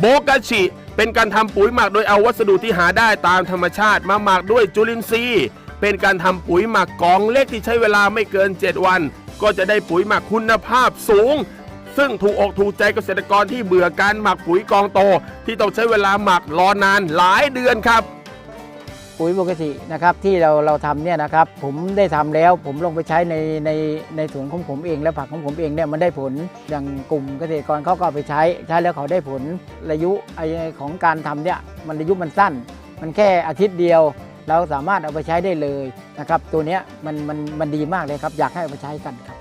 โบกาชิเป็นการทำปุ๋ยหมักโดยเอาวัสดุที่หาได้ตามธรรมชาติมาหมักด้วยจุลินทรีย์ เป็นการทำปุ๋ยหมักกองเล็กที่ใช้เวลาไม่เกิน 7 วัน ก็จะได้ปุ๋ยหมักคุณภาพสูง ซึ่งถูกอกถูกใจเกษตรกรที่เบื่อการหมักปุ๋ยกองโต ที่ต้องใช้เวลาหมักรอนานหลายเดือนครับ ปุ๋ยปกตินะครับที่เราเราทำเนี่ยนะครับผมได้ทำแล้วผมลงไปใช้ในในในสวนของผมเอง และผักของผมเองเนี่ยมันได้ผลอย่างกลุ่มเกษตรกรเขาก็เอาไปใช้ใช้แล้วเขาได้ผลระยุไอของการทำเนี่ยมันระยุมันสั้น มันแค่อาทิตย์เดียว เราสามารถเอาไปใช้ได้เลยนะครับตัวเนี้ยมันมันมันดีมากเลยครับอยากให้เอาไปใช้กันครับ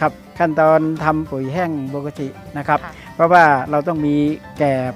ครับขั้นตอนทำปุ๋ยแห้งปกตินะครับค่ะเพราะว่าเราต้องมีแกบ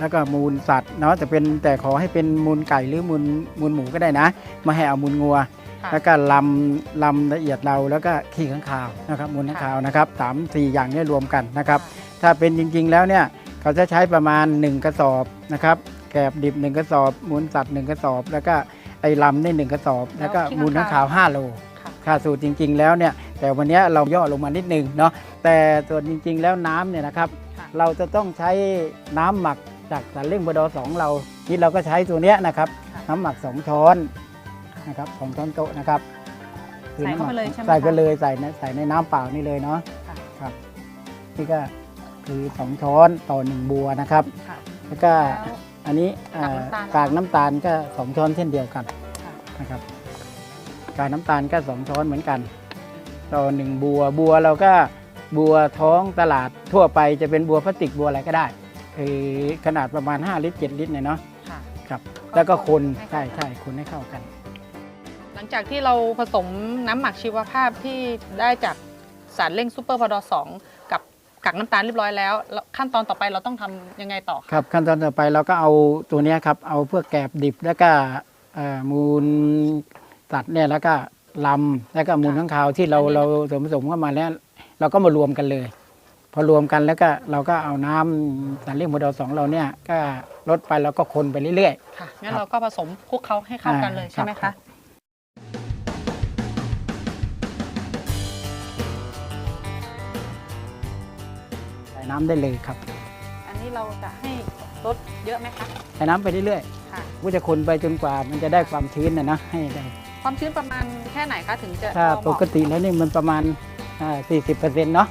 แล้วก็มูลสัตว์เนาะแต่เป็นแต่ขอให้เป็นมูลไก่หรือมูลมูลหมูก็ได้นะไม่ให้เอามูลงัวค่ะแล้วก็ลำลำละเอียดเราแล้วก็ขี้ข้างคาวนะครับมูลข้างคาวนะครับสามสี่อย่างเนี้รวมกันนะครับ ถ้าเป็นจริง ๆ แล้วเนี่ยเขาจะใช้ประมาณ 1 กระสอบนะครับแกบดิบ 1 กระสอบมูลสัตว์ 1 กระสอบ แล้วก็ไอ้ลำนี่หนึ่งกระสอบ แล้วก็แล้วขี้มูลข้างข้าคาวว5 โลค่ะค่าสูตรจริง ๆ แล้วเนี่ยแต่วันเนี้ยเราย่อลงมานิดนึงเนาะแต่ส่วนจริง ๆ แล้วน้ำเนี่ยนะครับค่ะเราจะต้องใช้น้ำหมัก จากสารเร่งบดอสองเราที่เราก็ใช้ตัวเนี้ยนะครับค่ะน้ำหมักสองช้อนนะครับสองช้อนโต๊ะนะครับใส่เข้าไปเลยใช่ไหมใส่ไปคะเลยใส่ในใส่ในน้ำเปล่านี่เลยเนาะค่ะครับนี่ก็คือสองช้อนต่อหนึ่งบัวนะครับค่ะแล้วก็แล้วอันนี้อ่ากากกาน้ำตาลน้ำตาลก็สองช้อนเช่นเดียวกันค่ะนะครับกากน้ำตาลก็สองช้อนเหมือนกัน ต่อหนึ่งบัวบัวเราก็บัวท้องตลาดทั่วไปจะเป็นบัวพลาสติกบัวอะไรก็ได้คือ ขนาดประมาณ 5 ลิตร 7 ลิตรเนี่ยเนาะค่ะ ครับ แล้วก็คนให้ใช่เข้ากันใช่คนให้เข้ากัน หลังจากที่เราผสมน้ำหมักชีวภาพที่ได้จากสารเร่งซูเปอร์พอดอสองกับกากน้ำตาลเรียบร้อยแล้วแล้ว ขั้นตอนต่อไปเราต้องทำยังไงต่อครับขั้นตอนต่อไปเราก็เอาตัวเนี้ยครับ เอาเพื่อแกบดิบแล้วก็เอ่อมูลสัตว์เนี่ยแล้วก็ลำแล้วก็มูลข้างคาวที่เราอันนี้เราสมผสมเข้ามาแล้ว เราก็มารวมกันเลย พอรวมกันแล้วก็เราก็เอาน้ำสารเลี่ยงโมเดลสองเราเนี่ยก็ลดไปแล้วก็คนไปเรื่อย ค่ะงั้นครับเราก็ผสมคลุกเขาให้เข้ากันเลยอ่าใช่ไหมครัคะ บ ๆใส่น้ำได้เลยครับอันนี้เราจะให้ลดเยอะไหมคะ ใส่น้ำไปเรื่อยค่ะ ๆก็จะคนไปจนกว่ามันจะได้ความชื้นนะนะให้ได้ ความชื้นประมาณแค่ไหนคะถึงจะถ้าพอเหปมาะกติแล้วนี่มันประมาณอ่า40%เนาะ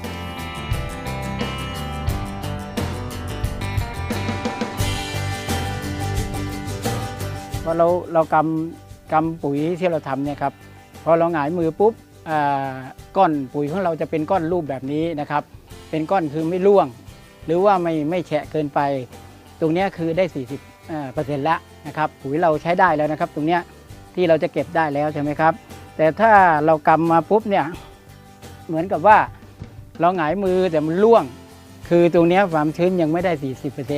พอเราเรากำกำปุ๋ยที่เราทำเนี่ยครับพอเราหงายมือปุ๊บอ่าก้อนปุ๋ยของเราจะเป็นก้อนรูปแบบนี้นะครับ เป็นก้อนคือไม่ร่วง หรือว่าไม่ไม่แฉะเกินไป ตรงนี้คือได้ 40อ่าเปอร์เซ็นต์แล้วนะครับปุ๋ยเราใช้ได้แล้วนะครับ ตรงนี้ที่เราจะเก็บได้แล้วใช่ไหมครับ แต่ถ้าเรากำมาปุ๊บเนี่ยเหมือนกับว่าเราหงายมือแต่มันร่วง คือตรงนี้ความชื้นยังไม่ได้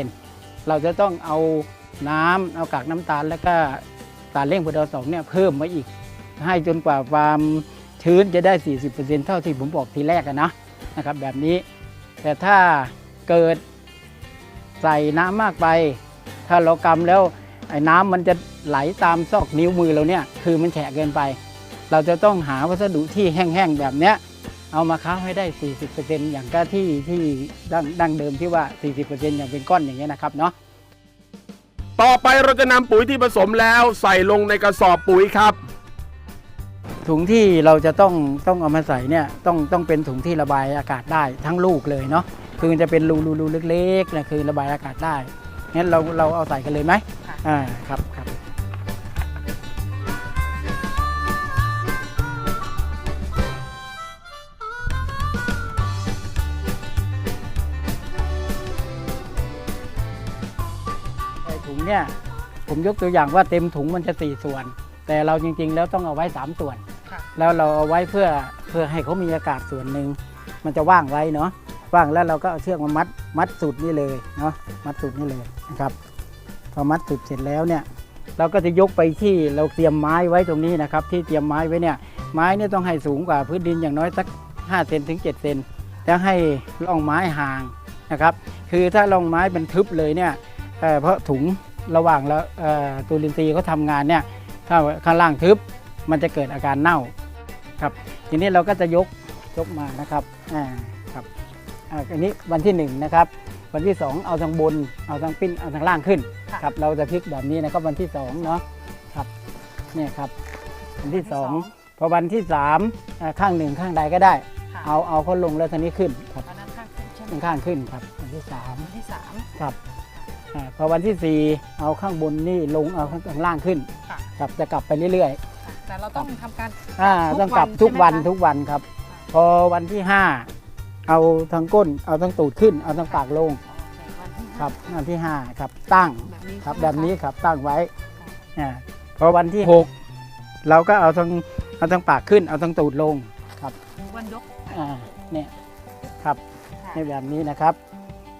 40%เราจะต้องเอา น้ำเอากากน้ำตาล แล้วก็สารเร่งโพแทสองเนี่ยเพิ่มมาอีก ให้จนกว่าความชื้นจะได้ 40%เท่าที่ผมบอกทีแรกนะนะครับแบบนี้ แต่ถ้าเกิดใส่น้ำมากไป ถ้าเรากำแล้วไอ้น้ำมันจะไหลตามซอกนิ้วมือเราเนี่ยคือมันแฉะเกินไป เราจะต้องหาวัสดุที่แห้งๆแบบเนี้ยเอามาค้าให้ได้ 40%อย่างก็ที่ที่ดั้งดั้งเดิมที่ว่า 40%อย่างเป็นก้อนอย่างเงี้ยนะครับเนาะ ต่อไปเราจะนำปุ๋ยที่ผสมแล้วใส่ลงในกระสอบปุ๋ยครับ ถุงที่เราจะต้องต้องเอามาใส่เนี่ยต้องต้องเป็นถุงที่ระบายอากาศได้ทั้งลูกเลยเนาะคือมันจะเป็นรูรูรูเล็กๆนะคือระบายอากาศได้งั้นเราเราเอาใส่กันเลยไหมค่ะอ่าครับ ถุงเนี่ยผมยกตัวอย่างว่าเต็มถุงมันจะสี่ส่วน แต่เราจริงๆ แล้วต้องเอาไว้สามส่วน ค่ะ แล้วเราเอาไว้เพื่อเพื่อให้เขามีอากาศส่วนหนึ่งมันจะว่างไว้เนาะว่างแล้วเราก็เอาเชือกมามัดมัดสุดนี่เลยเนาะมัดสุดนี่เลยนะครับ พอมัดสุดเสร็จแล้วเนี่ย เราก็จะยกไปที่เราเตรียมไม้ไว้ตรงนี้นะครับ ที่เตรียมไม้ไว้เนี่ยไม้เนี่ยต้องให้สูงกว่าพื้นดินอย่างน้อยสัก5เซนถึง 7 เซนแล้วให้ร่องไม้ห่างนะครับ คือถ้าร่องไม้เป็นทึบเลยเนี่ย เอ่อเพราะถุงระหว่างแล้วเอ่อตัวลินทรีย์เขาทำงานเนี่ยถ้าข้างล่างทึบมันจะเกิดอาการเน่าครับ ทีนี้เราก็จะยกยกมานะครับอ่าครับอ่าอันนี้วันที่หนึ่งนะครับวันวันที่ 2 เอาทางบน เอาทางปิ้นเอาทางล่างขึ้นค่ะครับเราจะพลิกแบบนี้นะครับวันที่2เนาะครับเนี่ยครับวันที่ 2 พอวันที่3อ่าข้างหนึ่งข้างใดก็ได้ค่ะเอาเอาเขาลงแล้วทีนี้ขึ้นครับวันนั้นข้างขึ้นใช่ไหมข้างขึ้นครับวันที่วันที่สาม3ครับ อ่าพอวันที่ 4 เอาข้างบนนี่ลงเอาข้างล่างขึ้นค่ะ ครับจะกลับไปเรื่อยค่ะแต่เราต้องทำการ ๆอ่าทุกต้องกลับวันทุกวันใช่ไหมคะทุกวันครับพอวันที่ 5 เอาทางก้น เอาทางตูดขึ้น เอาทางปากลงวันที่ครับวันที่5ครับตั้ง แบบนี้ครับใช่แบไหมบนี้คะครับตั้งไว้อ่าพอวันที่ 6 เราก็เอาทางเอาทางปากขึ้น เอาทางตูดลงครับวันยกอ่าเนี่ยครับค่ะในแบบนี้นะครับ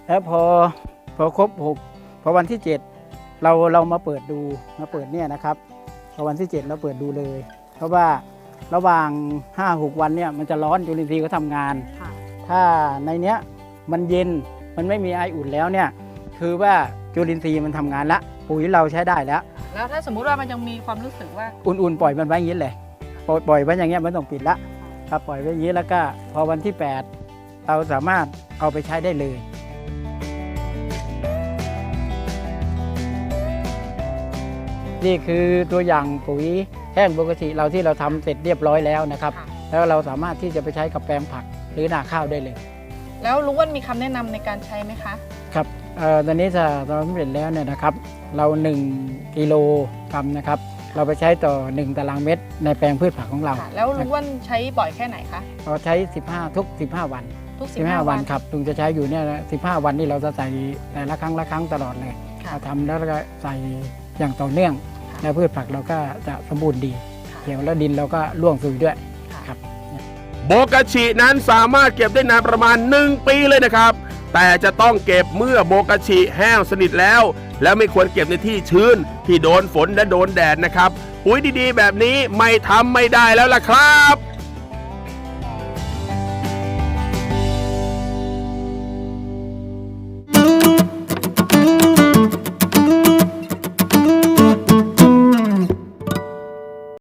แล้วพอพอครบ6พ อวันที่ 7 เราเรามาเปิดดูมาเปิดเนี่ยนะครับพอวันที่ 7 เราเปิดดูเลย เพราะว่าระหว่าง 5-6 วันเนี่ยมันจะร้อนจุลินทรีย์ก็ทำงานค่ะถ้าในเนี้ยมันเย็นมันไม่มีไออุ่นแล้วเนี่ยคือว่าจุลินทรีย์มันทำงานละปุ๋ยเราใช้ได้แล้ว แล้วถ้าสมมุติว่ามันยังมีความรู้สึกว่าอุ่นๆปล่อยมันไว้อย่างนี้เลยปล่อยปล่อยไว้อย่างเงี้ยไม่ต้องปิดละครับปล่อยไว้อย่างนี้แล้วก็พอวันที่ 8 เราสามารถเอาไปใช้ได้เลย นี่คือตัวอย่างปุ๋ยแห้งปกติเราที่เราทำเสร็จเรียบร้อยแล้วนะครับค่ะแล้วเราสามารถที่จะไปใช้กับแปลงผักหรือนาข้าวได้เลย แล้วลุงอ้วนมีคำแนะนำในการใช้ไหมคะครับเอ่อตอนนี้ถ้าเราสำเร็จแล้วเนี่ยนะครับ เรา 1กิโลกรัมนะครับ เราไปใช้ต่อ 1 ตารางเมตร ในแปลงพืชผักของเราค่ะแล้วลุงอ้วนใช้บ่อยแค่ไหนคะเราใช้ 15 ทุก 15 วัน ทุก 15 วันครับลุงจะใช้อยู่เนี่ยนะ15 วันนี่เราจะใส่แต่ละครั้งละครั้งตลอดเลยค่ะเราทำแล้วก็ใส่ อย่างต่อเนื่อง แล้วพืชผักเราก็จะสมบูรณ์ดีค่ะเขียวแล้วดินเราก็ร่วงซุยด้วยค่ะครับโบกาชินั้นสามารถเก็บได้นานประมาณ 1 ปีเลยนะครับ แต่จะต้องเก็บเมื่อโบกาชิแห้งสนิทแล้ว และไม่ควรเก็บในที่ชื้น ที่โดนฝนและโดนแดดนะครับปุ๋ยดีๆ แบบนี้ไม่ทำไม่ได้แล้วล่ะครับ